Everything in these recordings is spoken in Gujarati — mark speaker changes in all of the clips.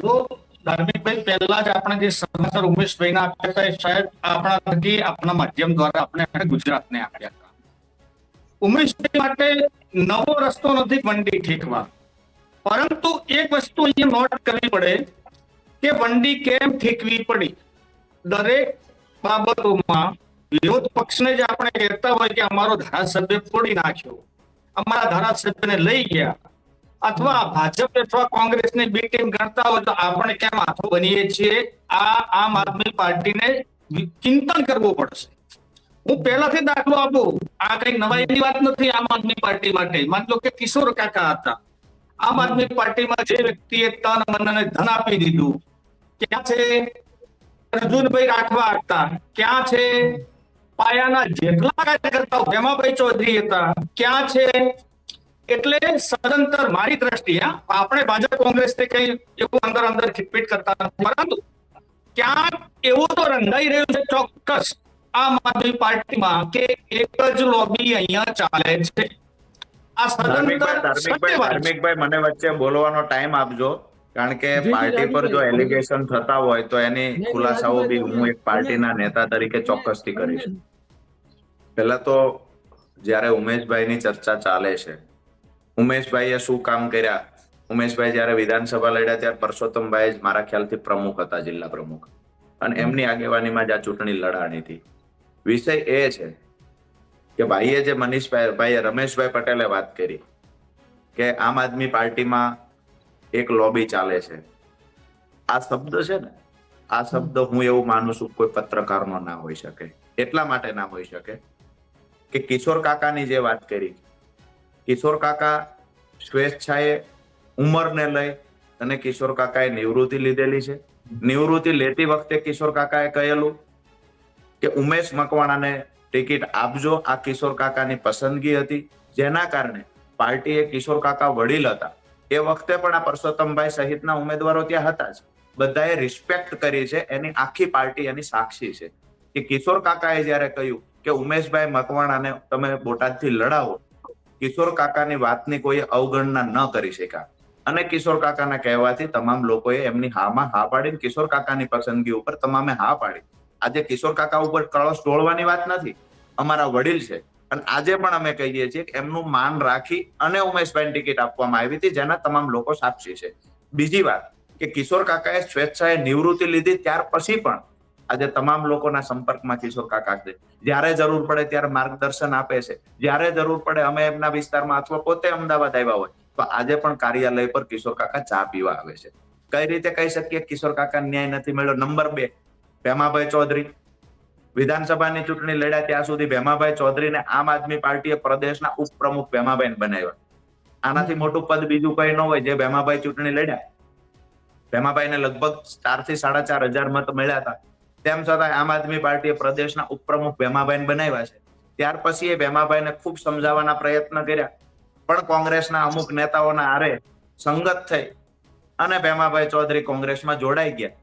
Speaker 1: જો ધાર્મિકભાઈ પહેલા જ આપણે જે સમાચાર ઉમેશભાઈના આપ્યા હતા એ સાહેબ આપણા થકી આપણા માધ્યમ દ્વારા આપણે ગુજરાતને આપ્યા હતા. ઉમેશભાઈ માટે નવો રસ્તો નથી વંડી ઠેકવા. પરંતુ એક વસ્તુ અહીંયા નોટ કરવી પડે કે વંડી કેમ ઠેકવી પડી? દરેક બાબતોમાં વિરોધ પક્ષને જે આપણે કહેતા હોય કે અમારો ધારાસભ્ય ફોડી નાખ્યો. અમારા ધારાસભ્યને લઈ ગયા. અથવા ભાજપ અથવા કોંગ્રેસને બી ટીમ ગણતા હોય તો આપણે કેમ હાથો બનીએ છીએ? આ આમ આદમી પાર્ટીને ચિંતન કરવું પડશે. હું પહેલાથી દાખલો આપું. આ કઈ નવાઈની વાત નથી આમ આદમી પાર્ટી માટે. માની લો કે કિશોર કાકા હતા. આમ આદમી પાર્ટીમાં જે વ્યક્તિએ તન, મન અને ધન આપી દીધું, ક્યાં છે? અર્જુનભાઈ રાઠવા હતા. ક્યાં છે? પાયાના જેટલા કાર્યકર્તાઓ, ભેમાભાઈ ચૌધરી હતા. ક્યાં છે? એટલે સદંતર મારી દ્રષ્ટિએ આપણે ભાજપ કોંગ્રેસ કઈ એવું અંદર અંદર ખીટપીટ કરતા નથી. પરંતુ ક્યાંક એવું તો રંગાઈ રહ્યું છે ચોક્કસ આમ આદમી પાર્ટીમાં કે એક જ લોબી અહીંયા ચાલે છે. આ સદંતર
Speaker 2: ધાર્મિકભાઈ મને વચ્ચે બોલવાનો ટાઈમ આપજો. કારણ કે પાર્ટી પર જો એલિગેશન થતા હોય તો એની ખુલાસાઓ બી હું એક પાર્ટીના નેતા તરીકે ચોક્કસથી કરીશ. પહેલા તો જ્યારે ઉમેશભાઈની ચર્ચા ચાલે છે ઉમેશભાઈએ શું કામ કર્યા? ઉમેશભાઈ જ્યારે વિધાનસભા લડ્યા ત્યારે પરસોત્તમભાઈ જ મારા ખ્યાલથી પ્રમુખ હતા જિલ્લા પ્રમુખ. અને એમની આગેવાનીમાં જ આ ચૂંટણી લડાણી હતી. વિષય એ છે કે ભાઈએ જે મનીષભાઈ ભાઈએ રમેશભાઈ પટેલે વાત કરી કે આમ આદમી પાર્ટીમાં એક લોબી ચાલે છે. આ શબ્દ છે ને આ શબ્દ હું એવું માનું છું કોઈ પત્રકારનો ના હોઈ શકે. એટલા માટે ના હોઈ શકે કે કિશોર કાકાની જે વાત કરી કિશોર કાકા સ્વેચ્છાએ ઉંમરને લઈ અને કિશોર કાકાએ નિવૃત્તિ લીધેલી છે. નિવૃત્તિ લેતી વખતે કિશોર કાકાએ કહેલું કે, ઉમેશ મકવાણાને ટિકિટ આપજો. આ કિશોર કાકાની પસંદગી હતી, જેના કારણે પાર્ટીએ કિશોર કાકા વડીલ હતા. એ વખતે પણ આ પરસોત્તમભાઈ સહિતના ઉમેદવારો ત્યાં હતા જ. બધાએ રિસ્પેક્ટ કરી છે, એની આખી પાર્ટી એની સાક્ષી છે. કે કિશોર કાકાએ જ્યારે કહ્યું કે, ઉમેશભાઈ મકવાણાને તમે બોટાદથી લડાવો કિશોર કાકાની વાતની કોઈ અવગણના ન કરી શક્યા. અને કિશોર કાકાના કહેવાથી તમામ લોકોએ એમની હામાં હા પાડીને કિશોર કાકાની પસંદગી ઉપર તમામે હા પાડી. આજે કિશોર કાકા ઉપર કળશ ઢોળવાની વાત નથી. અમારા વડીલ છે. અને આજે પણ અમે કહીએ છીએ કે એમનું માન રાખી અને ઉમેશભાઈ ટિકિટ આપવામાં આવી હતી, જેના તમામ લોકો સાક્ષી છે. બીજી વાત, કે કિશોર કાકાએ સ્વેચ્છાએ નિવૃત્તિ લીધી ત્યાર પછી પણ આજે તમામ લોકોના સંપર્કમાં કિશોર કાકા છે. જ્યારે જરૂર પડે ત્યારે માર્ગદર્શન આપે છે. જ્યારે જરૂર પડે અમે એમના વિસ્તારમાં અથવા પોતે અમદાવાદ આવ્યા હોય, તો આજે પણ કાર્યાલય પર કિશોર કાકા ચા પીવા આવે છે. કઈ રીતે કહી શકીએ? કિશોર કાકા ન્યાય નથી મળ્યો. નંબર બે, ભેમાભાઈ ચૌધરી. વિધાનસભાની ચૂંટણી લડ્યા ત્યાં સુધી ભેમાભાઈ ચૌધરીને આમ આદમી પાર્ટીએ પ્રદેશના ઉપપ્રમુખ ભેમાભાઈ બનાવ્યા. આનાથી મોટું પદ બીજું કઈ ન હોય, જે ભેમાભાઈ ચૂંટણી લડ્યા. ભેમાભાઈને લગભગ ચારથી સાડા ચાર હજાર મત મળ્યા હતા. તેમ છતાં આમ આદમી પાર્ટીએ પ્રદેશના ઉપપ્રમુખ ભેમાભાઈને બનાવ્યા છે. ત્યાર પછી એ ભેમાભાઈને ખૂબ સમજાવવાના પ્રયત્ન કર્યા. પણ કોંગ્રેસના અમુક નેતાઓના આરે સંગત થઈ અને ભેમાભાઈ ચૌધરી કોંગ્રેસમાં જોડાઈ ગયા.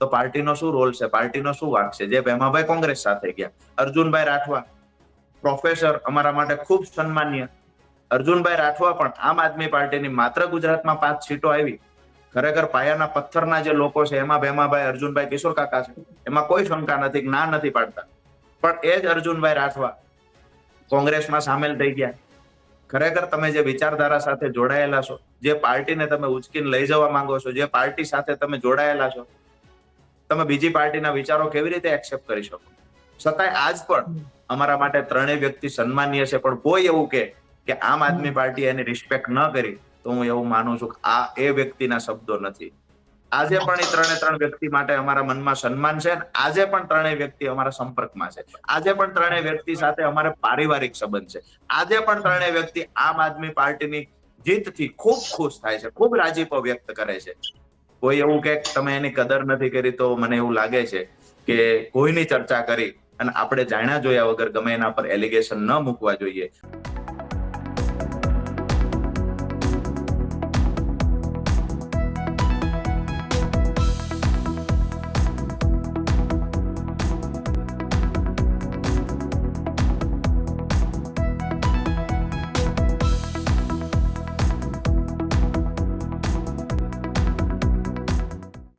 Speaker 2: તો પાર્ટીનો શું રોલ છે? પાર્ટીનો શું વાક છે? જે ભેમાભાઈ કોંગ્રેસ સાથે ગયા. અર્જુનભાઈ રાઠવા, પ્રોફેસર અમારા માટે ખૂબ સન્માનીય. અર્જુનભાઈ રાઠવા પણ આમ આદમી પાર્ટીની માત્ર ગુજરાતમાં પાંચ સીટો આવી. ખરેખર પાયાના પથ્થરના જે લોકો છે એમાં ભેમાભાઈ અર્જુનભાઈ કિશોર કાકા છે એમાં કોઈ શંકા નથી ના નથી પાડતા. પણ એ જ અર્જુનભાઈ રાઠવા કોંગ્રેસમાં સામેલ થઈ ગયા. ખરેખર તમે જે વિચારધારા સાથે જોડાયેલા છો જે પાર્ટીને તમે ઉચકીને લઈ જવા માંગો છો જે પાર્ટી સાથે તમે જોડાયેલા છો તમે બીજી પાર્ટીના વિચારો કેવી રીતે એક્સેપ્ટ કરી શકો? છતાંય આજ પણ અમારા માટે ત્રણેય વ્યક્તિ સન્માનીય છે પણ કોઈ એવું કે કે આમ આદમી પાર્ટી એની રિસ્પેક્ટ ન કરી. તો હું એવું માનું છું આ એ વ્યક્તિના શબ્દો નથી. આજે પણ એ ત્રણે ત્રણ વ્યક્તિ માટે અમારા મનમાં સન્માન છે આજે પણ ત્રણેય વ્યક્તિ અમારા સંપર્કમાં છે. આજે પણ ત્રણેય વ્યક્તિ સાથે અમારે પારિવારિક સંબંધ છે. આજે પણ ત્રણેય વ્યક્તિ આમ આદમી પાર્ટીની જીતથી ખૂબ ખુશ થાય છે, ખૂબ રાજીપો વ્યક્ત કરે છે. કોઈ એવું કે તમે એની કદર નથી કરી તો મને એવું લાગે છે કે કોઈની ચર્ચા કરી અને આપણે જાણ્યા જોયા વગર ગમે એના પર એલિગેશન ન મૂકવા જોઈએ.